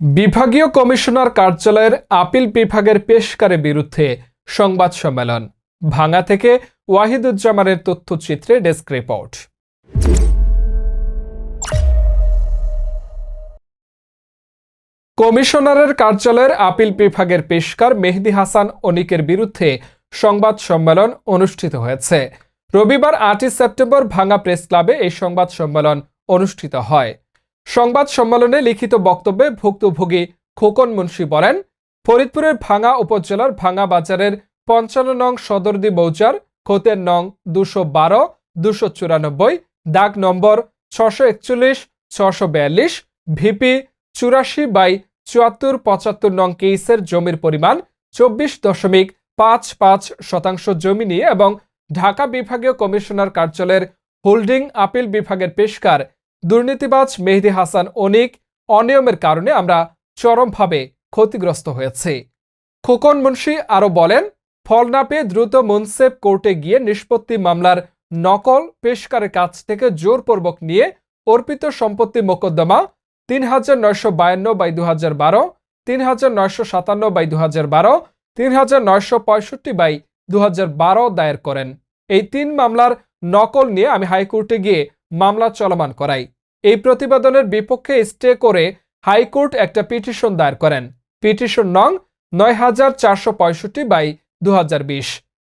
বিভাগীয় কমিশনার কার্যালয়ের আপিল বিভাগের পেশকারের বিরুদ্ধে সংবাদ সম্মেলন। ভাঙা থেকে ওয়াহিদুজ্জামানের তথ্যচিত্রে ডেস্ক রিপোর্ট। কমিশনারের কার্যালয়ের আপিল বিভাগের পেশকার মেহেদি হাসান অনিকের বিরুদ্ধে সংবাদ সম্মেলন অনুষ্ঠিত হয়েছে। রবিবার আটই সেপ্টেম্বর ভাঙা প্রেস ক্লাবে এই সংবাদ সম্মেলন অনুষ্ঠিত হয়। সংবাদ সম্মেলনে লিখিত বক্তব্যে ভুক্তভোগী খোকন মুন্সি বলেন, ফরিদপুরের ভাঙা উপজেলার ভাঙা বাজারের পঞ্চান্ন নং সদরদি মৌজার খোতের নং দুশো বারো, দুশো চুরানব্বই, দাগ নম্বর ছশো একচল্লিশ, ছশো বিয়াল্লিশ, ভিপি চুরাশি বাই চুয়াত্তর পঁচাত্তর নং কেইসের জমির পরিমাণ চব্বিশ দশমিক পাঁচ পাঁচ শতাংশ জমি নিয়ে এবং ঢাকা বিভাগীয় কমিশনার কার্যালয়ের হোল্ডিং আপিল বিভাগের পেশকার দুর্নীতিবাজ মেহেদি হাসান অনিক অনিয়মের কারণে আমরা চরমভাবে ক্ষতিগ্রস্ত হয়েছি। খোকন মুন্সি আরও বলেন, ফল না পেয়ে দ্রুত মুনসেফ কোর্টে গিয়ে নিষ্পত্তি মামলার নকল পেশকারের কাছ থেকে জোরপূর্বক নিয়ে অর্পিত সম্পত্তি মোকদ্দমা তিন হাজার নয়শো বায়ান্ন বাই দু হাজার বারো, তিন হাজার নয়শো সাতান্ন বাই দু হাজার বারো, তিন হাজার নয়শো পঁয়ষট্টি বাই দু হাজার বারো দায়ের করেন। এই তিন মামলার নকল নিয়ে আমি হাইকোর্টে গিয়ে মামলা চলমান করাই এই প্রতিবেদনের বিপক্ষে স্টে করে হাইকোর্ট একটা পিটিশন দায়ের করেন। পিটিশন নং নয় হাজার চারশো পঁয়ষট্টি বাই দু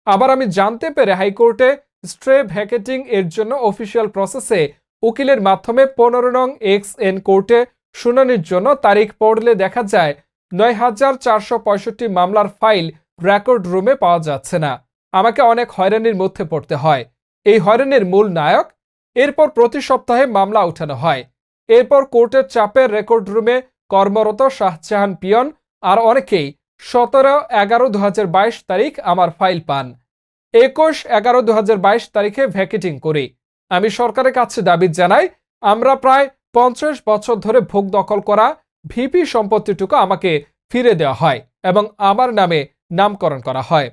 আবার আমি জানতে পেরে হাইকোর্টে স্ট্রে ভ্যাকেটিং এর জন্য অফিসিয়াল প্রসেসে উকিলের মাধ্যমে পনেরো নং এক্স এন কোর্টে শুনানির জন্য তারিখ পড়লে দেখা যায় নয় হাজার চারশো পঁয়ষট্টি মামলার ফাইল রেকর্ড রুমে পাওয়া যাচ্ছে না। আমাকে অনেক হয়রানির মধ্যে পড়তে হয়। এই হয়রানির মূল নায়ক এরপর প্রতি সপ্তাহে মামলা উঠানো হয়। এরপর কোর্টের চাপের রেকর্ড রুমে কর্মরত শাহজাহান পিয়ন আর অনেকেই সতেরো এগারো দু তারিখ আমার ফাইল পান। একুশ এগারো দু তারিখে ভ্যাকেটিং করি। আমি সরকারের কাছে দাবি জানাই, আমরা প্রায় পঞ্চাশ বছর ধরে ভোগ দখল করা ভিপি সম্পত্তিটুকু আমাকে ফিরে দেওয়া হয় এবং আমার নামে নামকরণ করা হয়।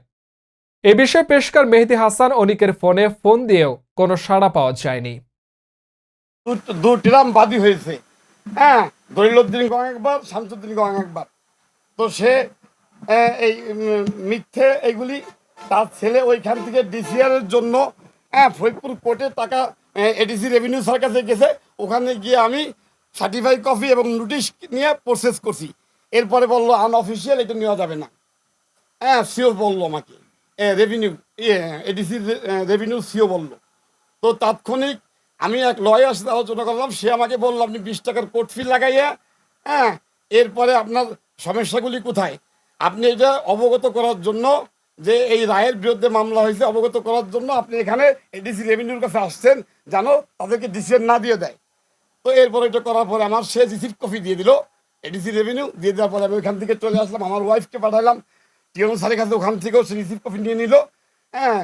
এ বিষয়ে পেশকার মেহেদি হাসান অনিকের ফোনে ফোন দিয়েও কোনো সাড়া পাওয়া যায়নি। দু- ট্রাম বাদী হয়েছে। হ্যাঁ দলিলুদ্দিন গং একবার, শামসুদ্দিন গং একবার। তো সে এই মিথ্যে এইগুলি তার ছেলে ওইখান থেকে ডিসিআর এর জন্য হ্যাঁ ফরিদপুর কোর্টে টাকা এডিসি রেভিনিউ স্যার কাছে গেছে। ওখানে গিয়ে আমি সার্টিফাই কপি এবং নোটিশ নিয়ে প্রসেস করছি। এরপরে বলল আনঅফিসিয়াল এটা নেওয়া যাবে না। হ্যাঁ সিও বলল আমাকে। রেভিনিউ ইয়ে এডিসি রেভিনিউ সিও বলল। তো তাৎক্ষণিক আমি এক লয়ার সাথে আলোচনা করলাম, সে আমাকে বলল, আপনি বিশ টাকার কোর্ট ফি লাগাইয়া হ্যাঁ এরপরে আপনার সমস্যাগুলি কোথায়? আপনি এটা অবগত করার জন্য যে এই রায়ের বিরুদ্ধে মামলা হয়েছে, অবগত করার জন্য আপনি এখানে এডিসি রেভিনিউর কাছে আসছেন জানো তাদেরকে ডিসিশন না দিয়ে দেয়। তো এরপরে এটা করার পরে আমার সে রিসিভ কপি দিয়ে দিল। এডিসি রেভিনিউ দিয়ে দেওয়ার পরে আমি ওইখান থেকে চলে আসলাম, আমার ওয়াইফকে পাঠালাম টিউন স্যারের কাছে ওখান থেকেও সে রিসিভ কপি নিয়ে নিল। হ্যাঁ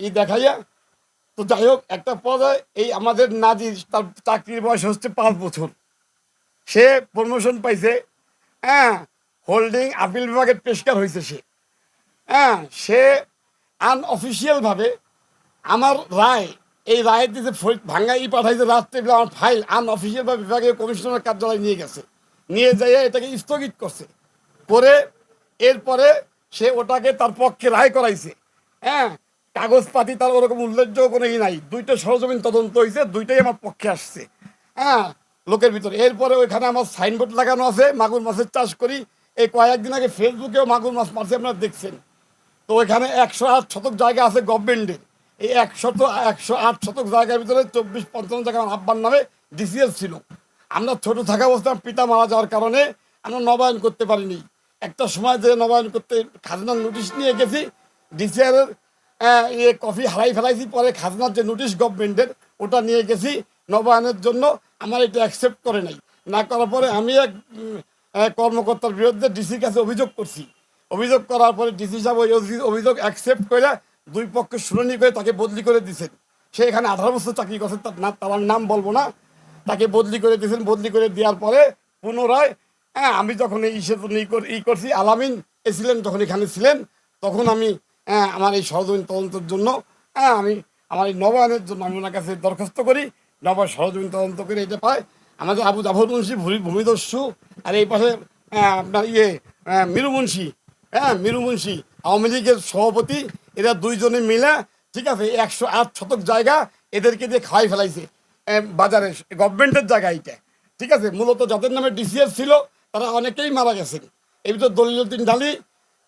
এই দেখাইয়া। তো যাই হোক, একটা পর্যায়ে এই আমাদের নাজির, তার চাকরির বয়স হচ্ছে পাঁচ বছর। সে প্রমোশন পাইছে হ্যাঁ হোল্ডিং আপিল বিভাগের পেশকার হয়েছে সে। হ্যাঁ সে আনঅফিসিয়ালভাবে আমার রায়, এই রায়ের দিতে ভাঙ্গাই পাঠাইছে বেলা আমার ফাইল আনঅফিসিয়ালভাবে বিভাগীয় কমিশনার কার্যালয়ে নিয়ে গেছে। নিয়ে যাইয়া এটাকে স্থগিত করছে। করে এরপরে সে ওটাকে তার পক্ষে রায় করাইছে। হ্যাঁ কাগজপাতি তার ওরকম উল্লেখযোগ্য কোনো ই নাই। দুইটা সরজমিন তদন্ত হয়েছে দুইটাই আমার পক্ষে আসছে। হ্যাঁ লোকের ভিতরে। এরপরে ওইখানে আমার সাইনবোর্ড লাগানো আছে, মাগুর মাছের চাষ করি। এই কয়েকদিন আগে ফেসবুকেও মাগুর মাছ মারছে, আপনারা দেখছেন। তো ওইখানে একশো আট শতক জায়গা আছে গভর্নমেন্টের এই একশত একশো আট শতক জায়গার ভিতরে চব্বিশ পঞ্চান্ন জায়গা আমার আব্বার নামে ডিসিএস ছিল। আমরা ছোট থাকা অবস্থায় পিতা মারা যাওয়ার কারণে আমরা নবায়ন করতে পারিনি। একটা সময় যে নবায়ন করতে খাজনার নোটিশ নিয়ে গেছি ডিসিআরের ইয়ে কফি হারাই ফেলাইছি, পরে খাজনার যে নোটিশ গভর্নমেন্টের ওটা নিয়ে গেছি নবায়নের জন্য, আমার এটা অ্যাকসেপ্ট করে নাই। না করার পরে আমি এক কর্মকর্তার বিরুদ্ধে ডিসির কাছে অভিযোগ করছি। অভিযোগ করার পরে ডিসি সাহেব ওই অভিযোগ অ্যাকসেপ্ট করে দুই পক্ষে শুনানি করে তাকে বদলি করে দিয়েছেন সে এখানে আঠারো বছর চাকরি করছে, তার না, তার নাম বলব না। তাকে বদলি করে দিয়েছেন বদলি করে দেওয়ার পরে পুনরায় হ্যাঁ আমি যখন এই ই ই করছি আলামিন এসেছিলেন যখন এখানে ছিলেন। তখন আমি হ্যাঁ আমার এই সহযোগী তদন্তের জন্য হ্যাঁ আমি আমার এই নবায়নের জন্য আমি ওনার কাছে দরখাস্ত করি। নবায়ন সহযোগী তদন্ত করে এটা পাই আমাদের আবু জাফর মুন্সি ভূমি ভূমিদস্যু আর এই পাশে আহ, আপনার ইয়ে আহ, মিরু মুন্সি হ্যাঁ মিরু মুন্সি আওয়ামী লীগের সভাপতি এরা দুইজনে মিলে ঠিক আছে একশো আট শতক জায়গা এদেরকে দিয়ে খাওয়াই ফেলাইছে। বাজারে গভর্নমেন্টের জায়গা এইটা ঠিক আছে মূলত যাদের নামে ডিসিএস ছিল তারা অনেকেই মারা গেছেন এই ভিতর দলিলুদ্দিন ডালি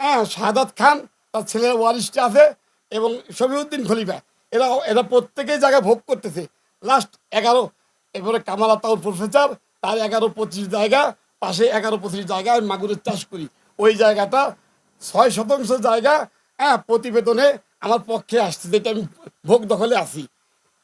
হ্যাঁ শাহাদাত খান, তার ছেলের ওয়ারিশটা আছে এবং শফিউদ্দিন খলিফা। এরা এরা প্রত্যেকেই জায়গায় ভোগ করতেছে। লাস্ট এগারো, এরপরে কামাল আতাউর প্রফেসর, তার এগারো পঁচিশ জায়গা, পাশে এগারো পঁচিশ জায়গা, আমি মাগুরের চাষ করি। ওই জায়গাটা ছয় শতাংশ জায়গা হ্যাঁ প্রতিবেদনে আমার পক্ষে আসছে, যেটা আমি ভোগ দখলে আছি।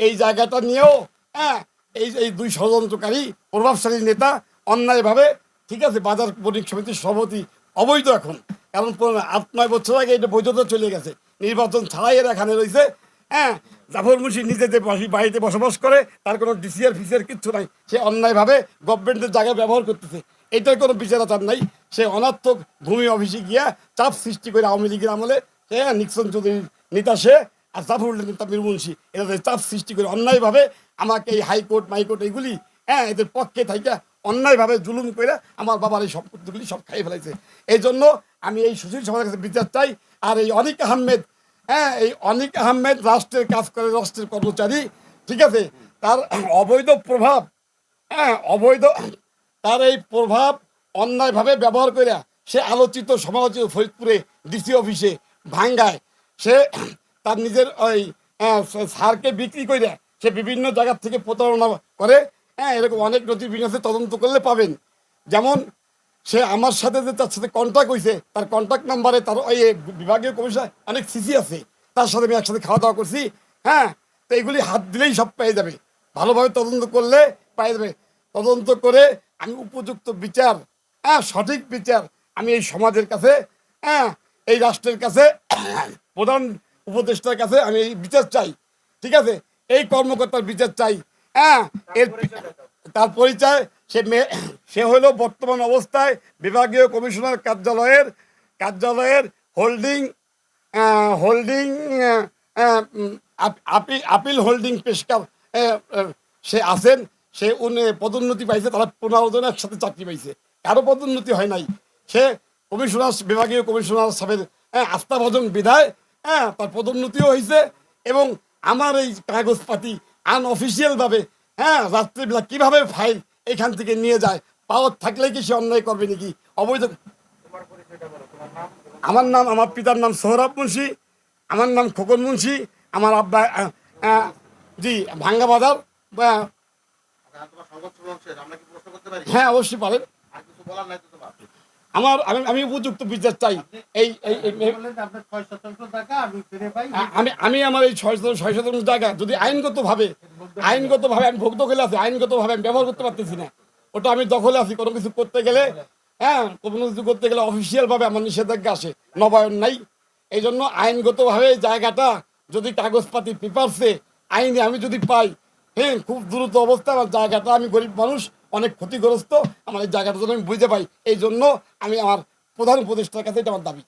এই জায়গাটা নিয়েও হ্যাঁ এই এই দুই ষড়যন্ত্রকারী প্রভাবশালী নেতা অন্যায়ভাবে ঠিক আছে, বাজার বণিক সমিতির সভাপতি অবৈধ এখন। কারণ আট, নয় বছর আগে এটা বৈধতা চলে গেছে। নির্বাচন ছাড়াই এরা এখানে রয়েছে। হ্যাঁ জাফর মুন্সি নিজে যে বাড়িতে বসবাস করে, তার কোনো ডিসিআর ফিসিআর কিচ্ছু নাই। সে অন্যায়ভাবে গভর্নমেন্টের জায়গায় ব্যবহার করতেছে। এটার কোনো বিচার আচার নাই। সে অনার্থক ভূমি অফিসে গিয়া চাপ সৃষ্টি করে আওয়ামী লীগের আমলে, সে নিক্সন চৌধুরীর নেতা সে আর জাফরুল্লাহ নেতা মীর মুন্সি। এরা চাপ সৃষ্টি করে অন্যায়ভাবে আমাকে এই হাইকোর্ট, মাইকোর্ট এইগুলি হ্যাঁ এদের পক্ষে থাইকা অন্যায়ভাবে জুলুম করে আমার বাবার এই সম্পত্তিগুলি সব খাই ফেলাইছে এই জন্য আমি এই সুশীল সমাজের কাছে বিচার চাই। আর এই অনিক আহমেদ হ্যাঁ এই অনিক আহমেদ রাষ্ট্রের কাজ করে রাষ্ট্রের কর্মচারী ঠিক আছে? তার অবৈধ প্রভাব হ্যাঁ অবৈধ তার এই প্রভাব অন্যায়ভাবে ব্যবহার করে সে আলোচিত সমালোচিত ফরিদপুরে ডিসি অফিসে ভাঙ্গায়। সে তার নিজের ওই আহ, সারকে বিক্রি করে সে বিভিন্ন জায়গার থেকে প্রতারণা করে। হ্যাঁ এরকম অনেক নথি বিন্যাসে তদন্ত করলে পাবেন। যেমন, সে আমার সাথে যে তার সাথে কন্ট্যাক্ট হয়েছে তার কন্ট্যাক্ট নাম্বারে তার ওই বিভাগীয় কমিশন অনেক সিসি আছে, তার সাথে আমি একসাথে খাওয়া দাওয়া করছি হ্যাঁ তো এইগুলি হাত দিলেই সব পেয়ে যাবে। ভালোভাবে তদন্ত করলে পেয়ে যাবে। তদন্ত করে আমি উপযুক্ত বিচার হ্যাঁ সঠিক বিচার আমি এই সমাজের কাছে হ্যাঁ এই রাষ্ট্রের কাছে, প্রধান উপদেষ্টার কাছে আমি এই বিচার চাই, ঠিক আছে? এই কর্মকর্তার বিচার চাই হ্যাঁ এর তার পরিচয়, সে সে হলো বর্তমান অবস্থায় বিভাগীয় কমিশনার কার্যালয়ের কার্যালয়ের holding holding appeal appeal holding পেশকার সে আছেন, সে উনি পদোন্নতি পাইছে, তারা পনেরো জন একসাথে চাকরি পাইছে। কারও পদোন্নতি হয় নাই। সে কমিশনার, বিভাগীয় কমিশনার সাহেবের আস্থাভাজন বিধায় হ্যাঁ তার পদোন্নতিও হয়েছে এবং আমার এই কাগজপাতি আনঅফিসিয়ালভাবে হ্যাঁ রাত্রিবেলা কীভাবে ফাইল এখান থেকে নিয়ে যায় পাওয়ার থাকলে কি সে অন্যায় করবে নাকি? অবৈধ আমার নাম আমার পিতার নাম সোহরাব মুন্সি আমার নাম খোকন মুন্সি আমার আব্বা জি ভাঙ্গা বাজার পারি? হ্যাঁ অবশ্যই পারেন। আমার আমি আমি উপযুক্ত বিচার চাই। এই আমি আমি আমি আমার এই ছয় শতাংশ ছয় শতাংশ জায়গা যদি আইনগতভাবে আইনগতভাবে আমি ভোগ দখলে আছি আইনগতভাবে আমি ব্যবহার করতে পারতেছি না ওটা আমি দখলে আছি কোনো কিছু করতে গেলে হ্যাঁ কোনো কিছু করতে গেলে অফিসিয়াল ভাবে আমার নিষেধাজ্ঞা আসে নবায়ন নাই। এই জন্য আইনগতভাবে এই জায়গাটা যদি কাগজপাতি পেপারসে আইনে আমি যদি পাই হ্যাঁ খুব দ্রুত অবস্থা আমার জায়গাটা আমি গরিব মানুষ অনেক ক্ষতিগ্রস্ত। আমার এই জায়গাটা যেন আমি বুঝতে পাই এই জন্য আমি আমার প্রধান উপদেষ্টার কাছে এটা আমার দাবি।